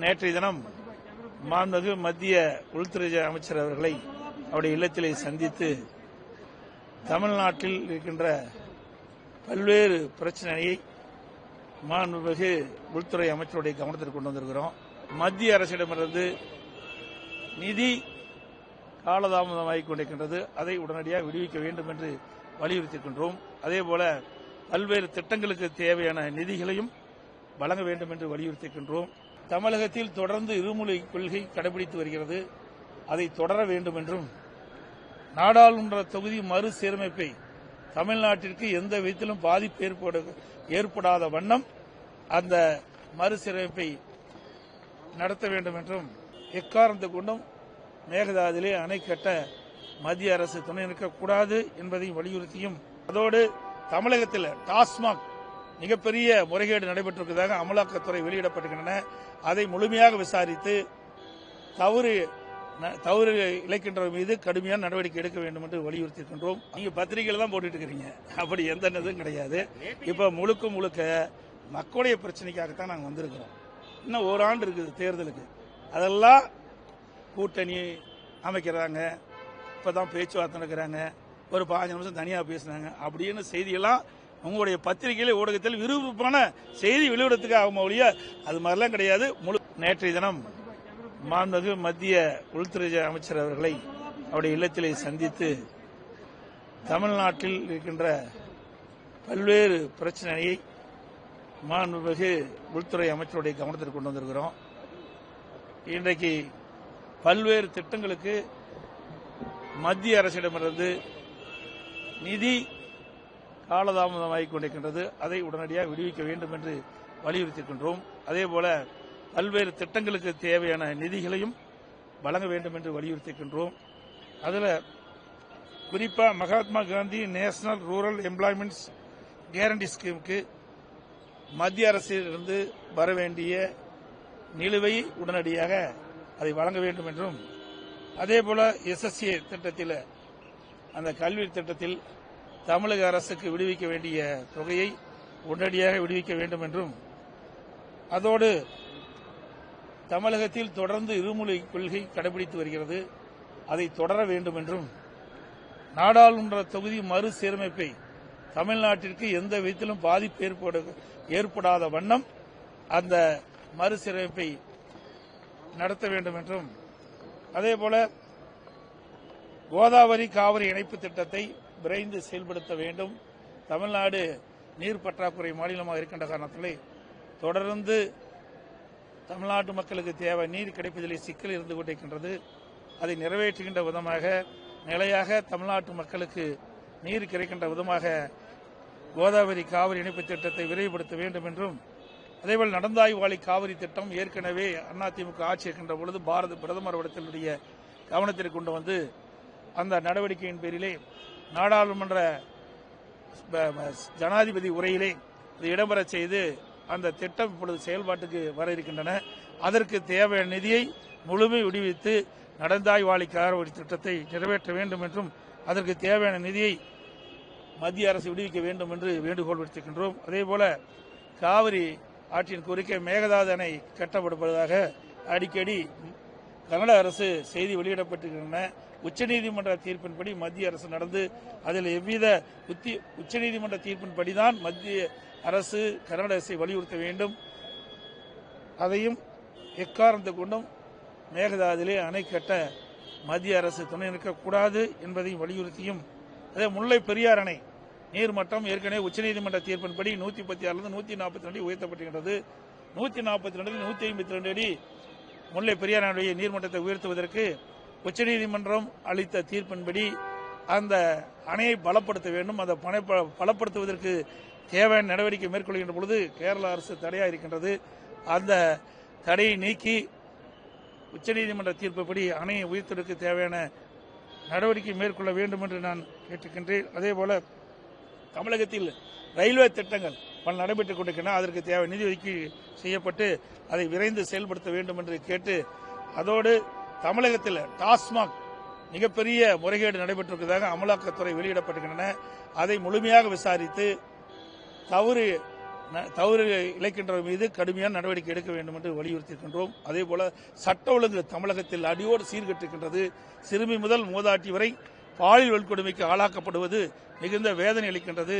நேற்றைய தினம் மாண்புமிகு மத்திய உள்துறை அமைச்சர் அவர்களை அவருடைய இல்லத்திலே சந்தித்து தமிழ்நாட்டில் இருக்கின்ற பல்வேறு பிரச்சனையை மாண்புமிகு உள்துறை அமைச்சருடைய கவனத்திற்கு கொண்டு வந்திருக்கிறோம். மத்திய அரசிடமிருந்து நிதி காலதாமதமாகிக் கொண்டிருக்கின்றது. அதை உடனடியாக விடுவிக்க வேண்டும் என்று வலியுறுத்தியிருக்கின்றோம். அதேபோல பல்வேறு திட்டங்களுக்கு தேவையான நிதிகளையும் வழங்க வேண்டும் என்று வலியுறுத்தியிருக்கின்றோம். தமிழகத்தில் தொடர்ந்து இருமொழி கொள்கை கடைபிடித்து வருகிறது. அதை தொடர வேண்டும் என்றும் நாடாளுமன்ற தொகுதி மறுசீரமைப்பை தமிழ்நாட்டிற்கு எந்த விதத்திலும் பாதிப்பு ஏற்பட ஏற்படாத வண்ணம் அந்த மறுசீரமைப்பை நடத்த வேண்டும் என்றும் எக்காரணத்தை கொண்டும் மேகதாதிலே அணை கட்ட மத்திய அரசு துணை நிற்கக்கூடாது என்பதையும் வலியுறுத்தியும் அதோடு தமிழகத்தில் டாஸ்மாக் மிகப்பெரிய முறைகேடு நடைபெற்றிருப்பதாக அமலாக்கத்துறை வெளியிடப்பட்டிருக்கின்றன. அதை முழுமையாக விசாரித்து தவறு தவறு இழைக்கின்றவர் மீது கடுமையான நடவடிக்கை எடுக்க வேண்டும் என்று வலியுறுத்தியிருக்கின்றோம். நீங்க பத்திரிகையில தான் போட்டுட்டு இருக்கிறீங்க அப்படி எந்த இதுவும் கிடையாது. இப்ப முழுக்க முழுக்க மக்களுடைய பிரச்சனைக்காகத்தான் நாங்கள் வந்திருக்கிறோம். இன்னும் ஒரு ஆண்டு இருக்குது தேர்தலுக்கு. அதெல்லாம் கூட்டணி அமைக்கிறாங்க. இப்பதான் பேச்சுவார்த்தை நடக்கிறாங்க. ஒரு பாஞ்சு நிமிஷம் தனியா பேசுனாங்க அப்படின்னு செய்தியெல்லாம் உங்களுடைய பத்திரிகையில ஊடகத்தில் விருப்பமான செய்தி வெளியிடத்துக்கு ஆகும் ஒழிய அது மாதிரிலாம் கிடையாது. முழு நேற்றைய தினம் மாண்புமிகு மத்திய உள்துறை அமைச்சர் அவர்களை அவருடைய இல்லத்திலே சந்தித்து தமிழ்நாட்டில் இருக்கின்ற பல்வேறு பிரச்சனையை மாண்புமிகு உள்துறை அமைச்சருடைய கவனத்திற்கு கொண்டு வந்திருக்கிறோம். இன்றைக்கு பல்வேறு திட்டங்களுக்கு மத்திய அரசிடமிருந்து நிதி காலதாமதமாகிக் கொண்டிருக்கின்றது. அதை உடனடியாக விடுவிக்க வேண்டும் என்று வலியுறுத்தியிருக்கின்றோம் அதேபோல பல்வேறு திட்டங்களுக்கு தேவையான நிதிகளையும் வழங்க வேண்டும் என்று வலியுறுத்தியிருக்கின்றோம் அதில் குறிப்பாக Mahatma Gandhi national rural employments guarantee ஸ்கீமுக்கு மத்திய அரசிலிருந்து வர வேண்டிய நிலுவை உடனடியாக அதை வழங்க வேண்டும் என்றும் அதேபோல எஸ்எஸ்ஏ திட்டத்தில் அந்த கல்வி திட்டத்தில் தமிழக அரசுக்கு விடுவிக்க வேண்டிய தொகையை உடனடியாக விடுவிக்க வேண்டும் என்றும் அதோடு தமிழகத்தில் தொடர்ந்து இருமொழி கொள்கை கடைபிடித்து வருகிறது. அதை தொடர வேண்டும் என்றும் நாடாளுமன்ற தொகுதி மறுசீரமைப்பை தமிழ்நாட்டிற்கு எந்த விதத்திலும் பாதிப்பு ஏற்பட ஏற்படாத வண்ணம் அந்த மறுசீரமைப்பை நடத்த வேண்டும் என்றும் அதேபோல கோதாவரி காவிரி இணைப்பு திட்டத்தை விரைந்து செயல்படுத்த வேண்டும். தமிழ்நாடு நீர் பற்றாக்குறை மாநிலமாக இருக்கின்ற காரணத்திலே தொடர்ந்து தமிழ்நாட்டு மக்களுக்கு தேவை நீர் கிடைப்பதிலே சிக்கல் இருந்து கொண்டிருக்கின்றது. அதை நிறைவேற்றுகின்ற விதமாக நிலையாக தமிழ்நாட்டு மக்களுக்கு நீர் கிடைக்கின்ற விதமாக கோதாவரி காவிரி இணைப்பு திட்டத்தை விரைவுபடுத்த வேண்டும் என்றும் அதேபோல் நடந்தாய்வாளி காவிரி திட்டம் ஏற்கனவே அதிமுக ஆட்சி இருக்கின்ற பொழுது பாரத பிரதமர் இடத்தினுடைய கவனத்திற்கு கொண்டு வந்து அந்த நடவடிக்கையின் பேரிலே நாடாளுமன்ற ஜனாதிபதி உரையிலே இது செய்து அந்த திட்டம் இப்பொழுது செயல்பாட்டுக்கு வர இருக்கின்றன. அதற்கு தேவையான நிதியை முழுமை விடுவித்து நடந்தாய்வாளி ஒரு திட்டத்தை நிறைவேற்ற வேண்டும் என்றும் அதற்கு தேவையான நிதியை மத்திய அரசு விடுவிக்க வேண்டும் என்று வேண்டுகோள் விடுத்திருக்கின்றோம். அதேபோல காவிரி ஆற்றின் குறுக்கே மேகதாது அணை கட்டப்படுவதாக அடிக்கடி கன்னட அரசு செய்தி வெளியிடப்பட்டிருக்கின்றன. உச்சநீதிமன்ற தீர்ப்பின்படி மத்திய அரசு நடந்து அதில் எவ்வித உத்தி உச்சநீதிமன்ற தீர்ப்பின்படிதான் மத்திய அரசு கன்னட அரசை வலியுறுத்த வேண்டும். அதையும் எக்காரணத்தை கொண்டும் மேகதாதிலே அணை கட்ட மத்திய அரசு துணை நிற்கக்கூடாது என்பதையும் வலியுறுத்தியும் அதே முல்லை பெரியார் அணை நீர்மட்டம் ஏற்கனவே உச்சநீதிமன்ற தீர்ப்பின்படி நூற்றி பத்தி ஆறுலேருந்து நூற்றி நாற்பத்தி ரெண்டு உயர்த்தப்பட்டிருக்கிறது நூற்றி நாற்பத்தி ரெண்டு நூற்றி ஐம்பத்தி ரெண்டு அடி முல்லை பெரியாரனுடைய நீர்மட்டத்தை உயர்த்துவதற்கு உச்சநீதிமன்றம் அளித்த தீர்ப்பின்படி அந்த அணையை பலப்படுத்த வேண்டும். அந்த பணை பலப்படுத்துவதற்கு தேவையான நடவடிக்கை மேற்கொள்கின்ற பொழுது கேரள அரசு தடையாக இருக்கின்றது. அந்த தடையை நீக்கி உச்சநீதிமன்ற தீர்ப்புப்படி அணையை உயர்த்துவதற்கு தேவையான நடவடிக்கை மேற்கொள்ள வேண்டும் என்று நான் கேட்டுக்கின்றேன். அதேபோல தமிழகத்தில் ரயில்வே திட்டங்கள் நடைபெற்றுக் கொண்டிருக்கின்றன. அதற்கு தேவை நிதி ஒதுக்கீடு செய்யப்பட்டு அதை விரைந்து செயல்படுத்த வேண்டும் என்று கேட்டு அதோடு தமிழகத்தில் டாஸ்மாக் மிகப்பெரிய முறைகேடு நடைபெற்றிருப்பதாக அமலாக்கத்துறை வெளியிடப்பட்டிருக்கின்றன. அதை முழுமையாக விசாரித்து தவறு தவறு இழைக்கின்றவர் மீது கடுமையான நடவடிக்கை எடுக்க வேண்டும் என்று வலியுறுத்தியிருக்கின்றோம். அதே போல சட்ட ஒழுங்கு தமிழகத்தில் அடியோடு சீர்கட்டிருக்கின்றது. சிறுமி முதல் மூதாட்டி வரை பாலியல் வன்கொடுமைக்கு ஆளாக்கப்படுவது மிகுந்த வேதனை அளிக்கின்றது.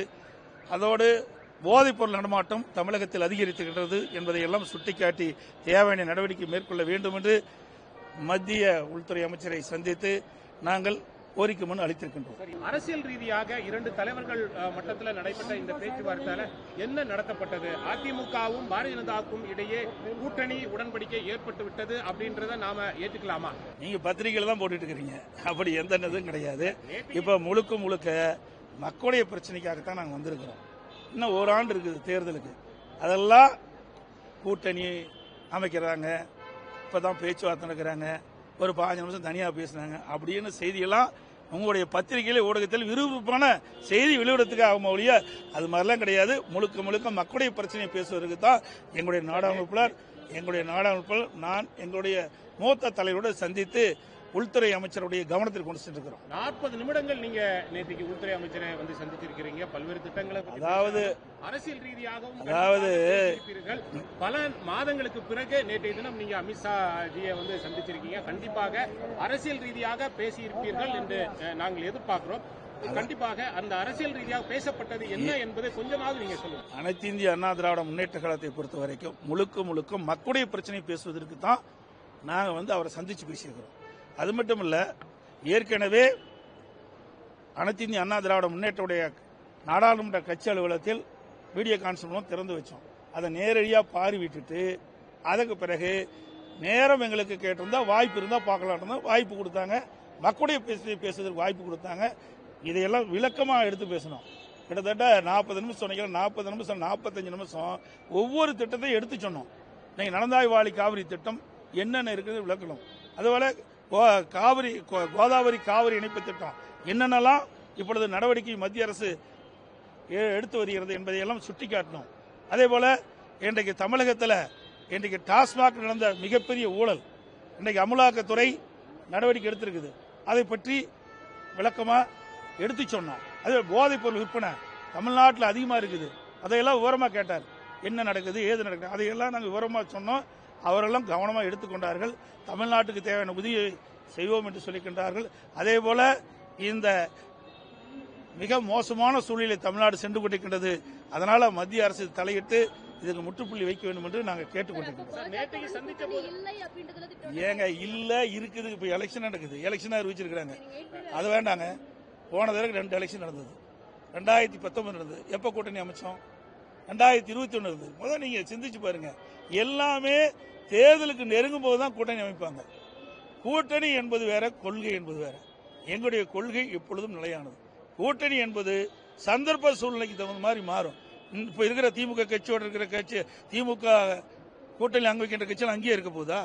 அதோடு போதைப்பொருள் நடமாட்டம் தமிழகத்தில் அதிகரித்திருக்கின்றது என்பதை எல்லாம் சுட்டிக்காட்டி தேவையான நடவடிக்கை மேற்கொள்ள வேண்டும் என்று மத்திய உள்துறை அமைச்சரை சந்தித்து நாங்கள் கோரிக்கை மனு அளித்திருக்கின்றோம். அரசியல் ரீதியாக இரண்டு தலைவர்கள் மட்டத்தில் நடைபெற்ற இந்த பேச்சுவார்த்தையில என்ன நடத்தப்பட்டது? அதிமுகவும் பாரதிய ஜனதாவுக்கும் இடையே கூட்டணி உடன்படிக்கை ஏற்பட்டு விட்டது அப்படின்றத நாம ஏத்துக்கலாமா? நீங்க பத்திரிகையில தான் போட்டுட்டு இருக்கிறீங்க. அப்படி எந்த இதுவும் கிடையாது. இப்ப முழுக்க முழுக்க மக்களுடைய பிரச்சனைக்காகத்தான் நாங்க வந்திருக்கிறோம். இன்னும் ஒரு ஆண்டு இருக்குது தேர்தலுக்கு. அதெல்லாம் கூட்டணி அமைக்கிறாங்க. இப்பதான் பேச்சுவார்த்தை நடக்கிறாங்க. ஒரு பாஞ்சு நிமிஷம் தனியாக பேசுனாங்க அப்படின்னு செய்தியெல்லாம் உங்களுடைய பத்திரிகையில ஊடகத்தில் விருப்பமான செய்தி வெளியிடத்துக்கு ஆகும் ஒழிய அது மாதிரிலாம் கிடையாது. முழுக்க முழுக்க மக்களுடைய பிரச்சனையை பேசுவதற்கு தான் எங்களுடைய நாடாளுமன்ற எங்களுடைய நாடாளுமன்ற நான் எங்களுடைய மூத்த தலைவரோடு சந்தித்து உள்துறை அமைச்சருடைய கவனத்தில் கொண்டு சென்றிருக்கிறோம். நாற்பது நிமிடங்கள் நீங்க நேற்றுக்கு உள்துறை அமைச்சரை வந்து சந்திச்சிருக்கிறீங்க பல்வேறு திட்டங்களை அதாவது அரசியல் ரீதியாகவும் அதாவது-. பல மாதங்களுக்கு பிறகு நேற்றைய தினம் நீங்க அமித்ஷா ஜியை வந்து சந்திச்சிருக்கீங்க. கண்டிப்பாக அரசியல் ரீதியாக பேசியிருப்பீர்கள் என்று நாங்கள் எதிர்பார்க்கிறோம். கண்டிப்பாக அந்த அரசியல் ரீதியாக பேசப்பட்டது என்ன என்பதை கொஞ்சமாவது நீங்க சொல்லுங்க. அனைத்து இந்திய அண்ணா திராவிட முன்னேற்ற கழகத்தை பொறுத்த வரைக்கும் முழுக்க முழுக்க மக்களுடைய பிரச்சனை பேசுவதற்கு தான் நாங்கள் வந்து அவரை சந்திச்சு பேசியிருக்கிறோம். அது மட்டும் இல்லை ஏற்கனவே அனைத்து இந்திய அண்ணா திராவிட முன்னேற்றவுடைய நாடாளுமன்ற கட்சி அலுவலகத்தில் வீடியோ கான்ஃபரன்ஸ் திறந்து வச்சோம். அதை நேரடியாக பார்வையிட்டுட்டு அதுக்கு பிறகு நேரம் எங்களுக்கு கேட்டிருந்தா வாய்ப்பு இருந்தால் பார்க்கலாம் வாய்ப்பு கொடுத்தாங்க. மக்களுடைய பேசி பேசுவதற்கு வாய்ப்பு கொடுத்தாங்க. இதையெல்லாம் விளக்கமாக எடுத்து பேசணும். கிட்டத்தட்ட நாற்பது நிமிஷம் சொன்னீங்க நாற்பது நிமிஷம் நாற்பத்தஞ்சு நிமிஷம். ஒவ்வொரு திட்டத்தையும் எடுத்து சொன்னோம். நீங்கள் நடந்தாய் வாழி காவிரி திட்டம் என்னென்ன இருக்குது விளக்கணும். அதுபோல காவிரி கோ- கோதாவரி காவிரி இணைப்பு திட்டம். என்னென்னலாம் இப்பொழுது நடவடிக்கை மத்திய அரசு எடுத்து வருகிறது என்பதையெல்லாம் சுட்டிக்காட்டணும். அதே போல இன்றைக்கு தமிழகத்தில் இன்றைக்கு டாஸ்மாக் நடந்த மிகப்பெரிய ஊழல். இன்றைக்கு அமலாக்கத்துறை நடவடிக்கை எடுத்திருக்குது. அதை பற்றி விளக்கமாக எடுத்து சொன்னோம் அதே போதைப் பொருள் விற்பனை தமிழ்நாட்டில் அதிகமாக இருக்குது. அதையெல்லாம் விவரமாக கேட்டார். என்ன நடக்குது ஏது நடக்குது அதையெல்லாம் நாங்கள் விவரமாக சொன்னோம். அவரெல்லாம் கவனமாக எடுத்துக்கொண்டார்கள். தமிழ்நாட்டுக்கு தேவையான உதவியை செய்வோம் என்று சொல்லிக்கின்றார்கள். அதே போல இந்த மிக மோசமான சூழ்நிலை தமிழ்நாடு சென்று கொண்டிருக்கின்றது. அதனால மத்திய அரசு தலையிட்டு இதுக்கு முற்றுப்புள்ளி வைக்க வேண்டும் என்று நாங்கள் கேட்டுக்கொண்டிருக்கிறோம். ஏங்க இல்ல இருக்குது. இப்ப எலெக்ஷன் நடக்குது. எலெக்ஷன் அறிவிச்சிருக்காங்க அது வேண்டாங்க. போன தடவை ரெண்டு எலெக்ஷன் நடந்தது. ரெண்டாயிரத்தி பத்தொன்பது நடந்தது. எப்ப கூட்டணி அமைச்சோம்? ரெண்டாயிரத்தி இருபத்தி ஒன்று இருந்தது முதல் நீங்கள் சிந்திச்சு பாருங்க. எல்லாமே தேர்தலுக்கு நெருங்கும் போது தான் கூட்டணி அமைப்பாங்க. கூட்டணி என்பது வேற கொள்கை என்பது வேற. எங்களுடைய கொள்கை எப்பொழுதும் நிலையானது. கூட்டணி என்பது சந்தர்ப்ப சூழ்நிலைக்கு தகுந்த மாதிரி மாறும். இப்போ இருக்கிற திமுக கட்சியோட இருக்கிற கட்சி திமுக கூட்டணி அங்கே வைக்கின்ற கட்சியில் அங்கேயே இருக்க போதா?